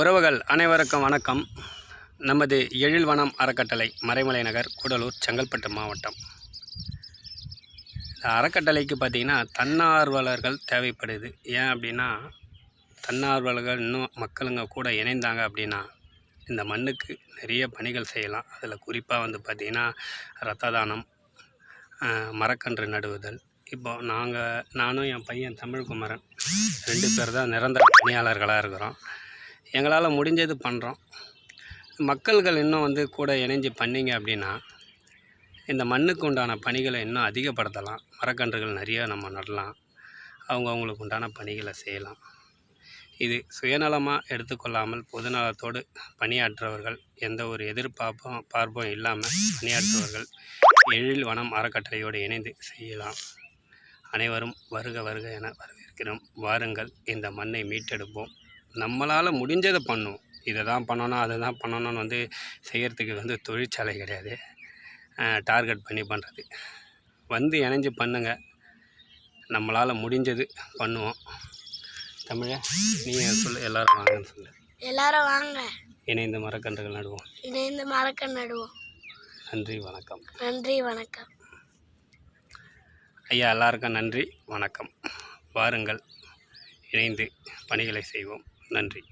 உறவுகள் அனைவருக்கும் வணக்கம். நமது எழில்வனம் அறக்கட்டளை மறைமலை நகர் கூடலூர் செங்கல்பட்டு மாவட்டம். இந்த அறக்கட்டளைக்கு பார்த்திங்கன்னா தன்னார்வலர்கள் தேவைப்படுது. ஏன் அப்படின்னா தன்னார்வலர்கள் இன்னும் மக்களுங்க கூட இணைந்தாங்க அப்படின்னா இந்த மண்ணுக்கு நிறைய பணிகள் செய்யலாம். அதில் குறிப்பாக வந்து பார்த்திங்கன்னா ரத்த தானம் மரக்கன்று நடுவுதல். இப்போ நாங்கள் நானும் என் பையன் தமிழ்குமரன் ரெண்டு பேர் தான் நிரந்தர பணியாளர்களாக இருக்கிறோம். எங்களால் முடிஞ்சது பண்ணுறோம். மக்கள்கள் இன்னும் வந்து கூட இணைஞ்சு பண்ணிங்க அப்படின்னா இந்த மண்ணுக்கு உண்டான பணிகளை இன்னும் அதிகப்படுத்தலாம். மரக்கன்றுகள் நிறையா நம்ம நடலாம். அவங்கவுங்களுக்கு உண்டான பணிகளை செய்யலாம். இது சுயநலமாக எடுத்துக்கொள்ளாமல் பொதுநலத்தோடு பணியாற்றுவர்கள் எந்த ஒரு எதிர்பார்ப்பும் பார்ப்பும் இல்லாமல் பணியாற்றுவர்கள் எழில் வனம் அறக்கட்டளையோடு இணைந்து செய்யலாம். அனைவரும் வருக வருக என வரவேற்கிறோம். வாருங்கள் இந்த மண்ணை மீட்டெடுப்போம். நம்மளால் முடிஞ்சதை பண்ணுவோம் இதை தான் பண்ணணும் அதை தான் பண்ணணும்னு வந்து செய்கிறதுக்கு வந்து தொழிற்சாலை கிடையாது. டார்கெட் பண்ணி பண்ணுறது வந்து இணைஞ்சு பண்ணுங்க. நம்மளால் முடிஞ்சது பண்ணுவோம். தமிழ நீங்கள் சொல்லு எல்லாரும் வாங்கன்னு சொல்லு. எல்லாரும் வாங்க. இணைந்து மரக்கன்றுகள் நடுவோம். இணைந்து மரக்க நடுவோம். நன்றி வணக்கம். நன்றி வணக்கம். ஐயா எல்லாருக்கும் நன்றி வணக்கம். வாருங்கள். இணைந்து பணிகளை செய்வோம். நன்றி.